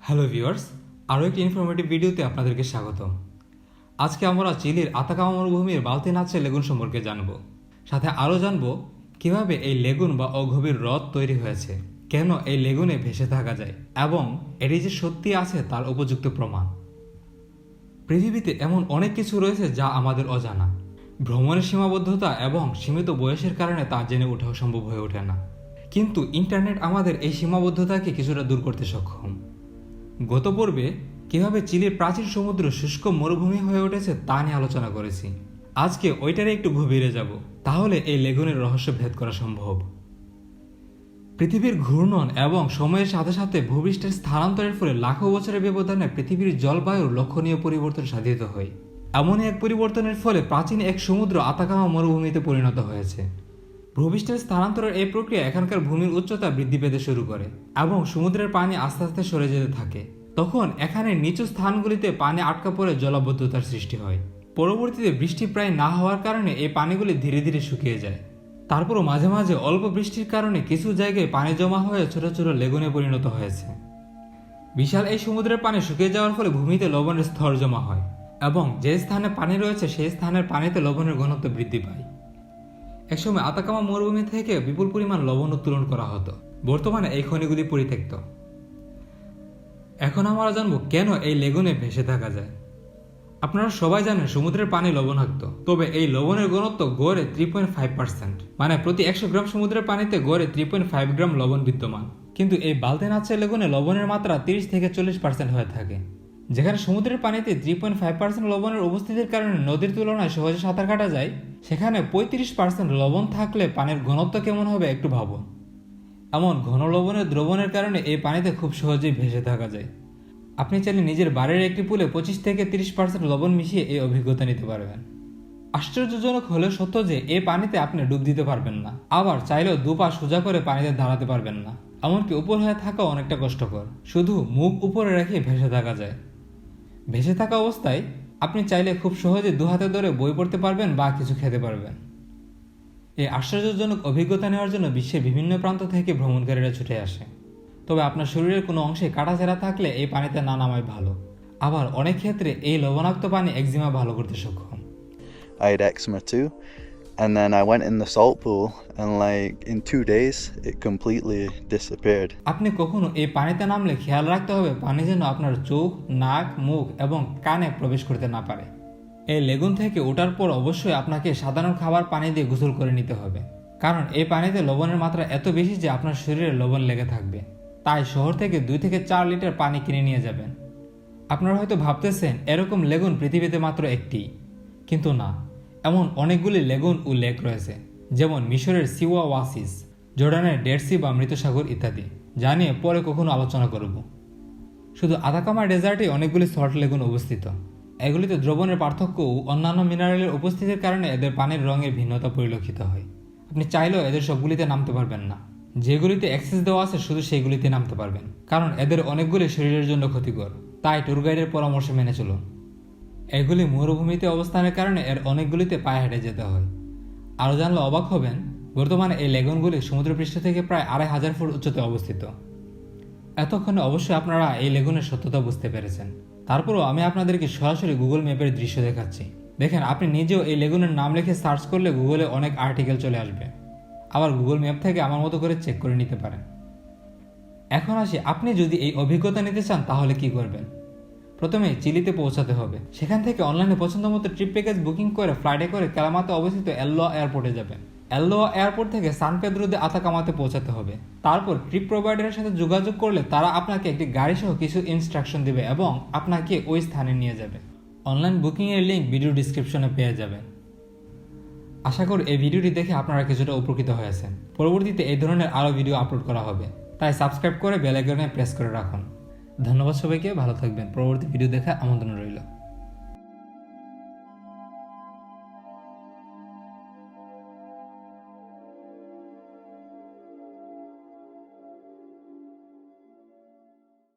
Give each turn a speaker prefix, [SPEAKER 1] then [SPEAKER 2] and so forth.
[SPEAKER 1] Hello viewers, আরও একটি informative ভিডিওতে আপনাদেরকে স্বাগতম। আজকে আমরা চিলির আতাকামা মরুভূমির বালতি নাচের লেগুন সম্পর্কে জানব। সাথে আরও জানব কীভাবে এই লেগুন বা অগভীর হ্রদ তৈরি হয়েছে, কেন এই লেগুনে ভেসে থাকা যায় এবং এটি যে সত্যি আছে তার উপযুক্ত প্রমাণ। পৃথিবীতে এমন অনেক কিছু রয়েছে যা আমাদের অজানা। ভ্রমণের সীমাবদ্ধতা এবং সীমিত বয়সের কারণে তা জেনে ওঠাও সম্ভব হয়ে ওঠে না। কিন্তু ইন্টারনেট আমাদের এই সীমাবদ্ধতাকে কিছুটা দূর করতে সক্ষম। গত পর্বে কীভাবে চিলির প্রাচীন সমুদ্র শুষ্ক মরুভূমি হয়ে উঠেছে তা নিয়ে আলোচনা করেছি। আজকে ওইটারে একটু গভীরে যাব। তাহলে এই লেগুনের রহস্য ভেদ করা সম্ভব। পৃথিবীর ঘূর্ণন এবং সময়ের সাথে সাথে ভূপৃষ্ঠের স্থানান্তরের ফলে লাখো বছরের ব্যবধানে পৃথিবীর জলবায়ুর লক্ষণীয় পরিবর্তন সাধিত হয়। এমনই এক পরিবর্তনের ফলে প্রাচীন এক সমুদ্র আতাকামা মরুভূমিতে পরিণত হয়েছে। ভূপৃষ্ঠের স্থানান্তরের এই প্রক্রিয়া এখানকার ভূমির উচ্চতা বৃদ্ধি পেতে শুরু করে এবং সমুদ্রের পানি আস্তে আস্তে সরে যেতে থাকে। তখন এখানে নিচু স্থানগুলিতে পানি আটকা পড়ে জলাবদ্ধতার সৃষ্টি হয়। পরবর্তীতে বৃষ্টি প্রায় না হওয়ার কারণে এই পানিগুলি ধীরে ধীরে শুকিয়ে যায়। তারপরও মাঝে মাঝে অল্প বৃষ্টির কারণে কিছু জায়গায় পানি জমা হয়ে ছোট ছোট লেগুনে পরিণত হয়েছে। বিশাল এই সমুদ্রের পানি শুকিয়ে যাওয়ার ফলে ভূমিতে লবণের স্তর জমা হয় এবং যে স্থানে পানি রয়েছে, সেই স্থানের পানিতে লবণের ঘনত্ব বৃদ্ধি পায়। একসময় আতাকামা মরুভূমি থেকে বিপুল পরিমাণ লবণ উত্তোলন করা হতো। বর্তমানে এই খনিগুলি পরিত্যক্ত। এখন আমরা জানব কেন এই লেগুনে ভেসে থাকা যায়। আপনারা সবাই জানেন সমুদ্রের পানি লবণাক্ত, তবে এই লবণের ঘনত্ব গড়ে থ্রি পয়েন্ট ফাইভ পার্সেন্ট মানে প্রতি একশো গ্রাম সমুদ্রের পানিতে গড়ে থ্রি পয়েন্ট ফাইভ গ্রাম লবণ বিদ্যমান। কিন্তু এই বালতে নাচের লেগুনে লবণের মাত্রা তিরিশ থেকে চল্লিশ পার্সেন্ট হয়ে থাকে, যেখানে সমুদ্রের পানিতে থ্রি পয়েন্ট ফাইভ পার্সেন্ট লবণের উপস্থিতির কারণে নদীর তুলনায় সহজে সাঁতার কাটা যায় সেখানে পঁয়ত্রিশ পার্সেন্ট লবণ থাকলে পানির ঘনত্ব কেমন হবে একটু ভাবুন। এমন ঘন লবণের দ্রবণের কারণে এই পানিতে খুব সহজেই ভেসে থাকা যায়। আপনি চাইলে নিজের বাড়ির একটি পুলে পঁচিশ থেকে তিরিশ পার্সেন্ট লবণ মিশিয়ে এই অভিজ্ঞতা নিতে পারবেন। আশ্চর্যজনক হলেও সত্য যে এই পানিতে আপনি ডুব দিতে পারবেন না। আবার চাইলেও দুপা সোজা করে পানিতে দাঁড়াতে পারবেন না। এমনকি উপর হয়ে থাকা অনেকটা কষ্টকর। শুধু মুখ উপরে রেখে ভেসে থাকা যায়। ভেসে থাকা অবস্থায় আপনি চাইলে খুব সহজে দু হাতে ধরে বই পড়তে পারবেন বা কিছু খেতে পারবেন। এই আশ্চর্যজনক অভিজ্ঞতা নেওয়ার জন্য বিশ্বের বিভিন্ন প্রান্ত থেকে ভ্রমণকারীরা ছুটে আসে। তবে আপনার শরীরের কোনো অংশে কাটাছেঁড়া থাকলে এই পানিতে না নামাই ভালো। আবার অনেক ক্ষেত্রে এই লবণাক্ত পানি একজিমা ভালো করতে সক্ষম।
[SPEAKER 2] I had eczema, too. And then I went in the salt pool, and like in two days, it completely disappeared.
[SPEAKER 1] আপনি কখনো এই পানিতে নামলে খেয়াল রাখতে হবে পানি যেন আপনার চোখ নাক মুখ এবং কানে প্রবেশ করতে না পারে। এই লেগুন থেকে ওঠার পর অবশ্যই আপনাকে সাধারণ খাবার পানি দিয়ে গোসল করে নিতে হবে। কারণ এই পানিতে লবণের মাত্রা এত বেশি যে আপনার শরীরে লবণ লেগে থাকবে। তাই শহর থেকে দুই থেকে চার লিটার পানি কিনে নিয়ে যাবেন। আপনারা হয়তো ভাবতেছেন এরকম লেগুন পৃথিবীতে মাত্র একটি। কিন্তু না। এমন অনেকগুলি লেগুন ও লেক রয়েছে, যেমন মিশরের সিওয়া ওয়াসিস, জর্ডানের ডেডসি বা মৃতসাগর ইত্যাদি, যা নিয়ে পরে কখনো আলোচনা করব। শুধু আদাকামা ডেজার্টে অনেকগুলি সল্ট লেগুন অবস্থিত। এগুলিতে দ্রবণের পার্থক্য ও অন্যান্য মিনারেলের উপস্থিতির কারণে এদের পানির রঙের ভিন্নতা পরিলক্ষিত হয়। আপনি চাইলেও এদের সবগুলিতে নামতে পারবেন না। যেগুলিতে অ্যাক্সেস দেওয়া আছে, শুধু সেগুলিতে নামতে পারবেন, কারণ এদের অনেকগুলি শরীরের জন্য ক্ষতিকর। তাই ট্যুর গাইডের পরামর্শ মেনে চলুন। এগুলি মরুভূমিতে অবস্থানের কারণে এর অনেকগুলিতে পায়ে হেঁটে যেতে হয়। আরও জানলে অবাক হবেন, বর্তমানে এই লেগুনগুলি সমুদ্রপৃষ্ঠ থেকে প্রায় আড়াই হাজার ফুট উচ্চতে অবস্থিত। এতক্ষণে অবশ্যই আপনারা এই লেগুনের সত্যতা বুঝতে পেরেছেন। তারপরও আমি আপনাদেরকে সরাসরি গুগল ম্যাপের দৃশ্য দেখাচ্ছি। দেখেন, আপনি নিজেও এই লেগুনের নাম লিখে সার্চ করলে গুগলে অনেক আর্টিকেল চলে আসবে। আবার গুগল ম্যাপ থেকে আমার মতো করে চেক করে নিতে পারেন। এখন আসি, আপনি যদি এই অভিজ্ঞতা নিতে চান তাহলে কি করবেন? প্রথমে চিলিতে পৌঁছাতে হবে। সেখান থেকে অনলাইনে পছন্দ মতো ট্রিপ প্যাকেজ বুকিং করে ফ্লাইটে করে ক্যালামাতে অবস্থিত এল্লোয়া এয়ারপোর্টে যাবেন। এল্লোয়া এয়ারপোর্ট থেকে সান পেদ্রোদে আতাকামাতে পৌঁছাতে হবে। তারপর ট্রিপ প্রোভাইডারের সাথে যোগাযোগ করলে তারা আপনাকে একটি গাড়ি সহ কিছু ইনস্ট্রাকশন দেবে এবং আপনাকে ওই স্থানে নিয়ে যাবে। অনলাইন বুকিংয়ের লিঙ্ক ভিডিও ডিসক্রিপশনে পেয়ে যাবেন। আশা করি এই ভিডিওটি দেখে আপনারা কিছুটা উপকৃত হয়েছেন। পরবর্তীতে এই ধরনের আরও ভিডিও আপলোড করা হবে। তাই সাবস্ক্রাইব করে বেল আইকনে প্রেস করে রাখুন। ধন্যবাদ সবাইকে ভালো থাকবেন। পরবর্তী ভিডিও দেখা আমন্ত্রণ রইল।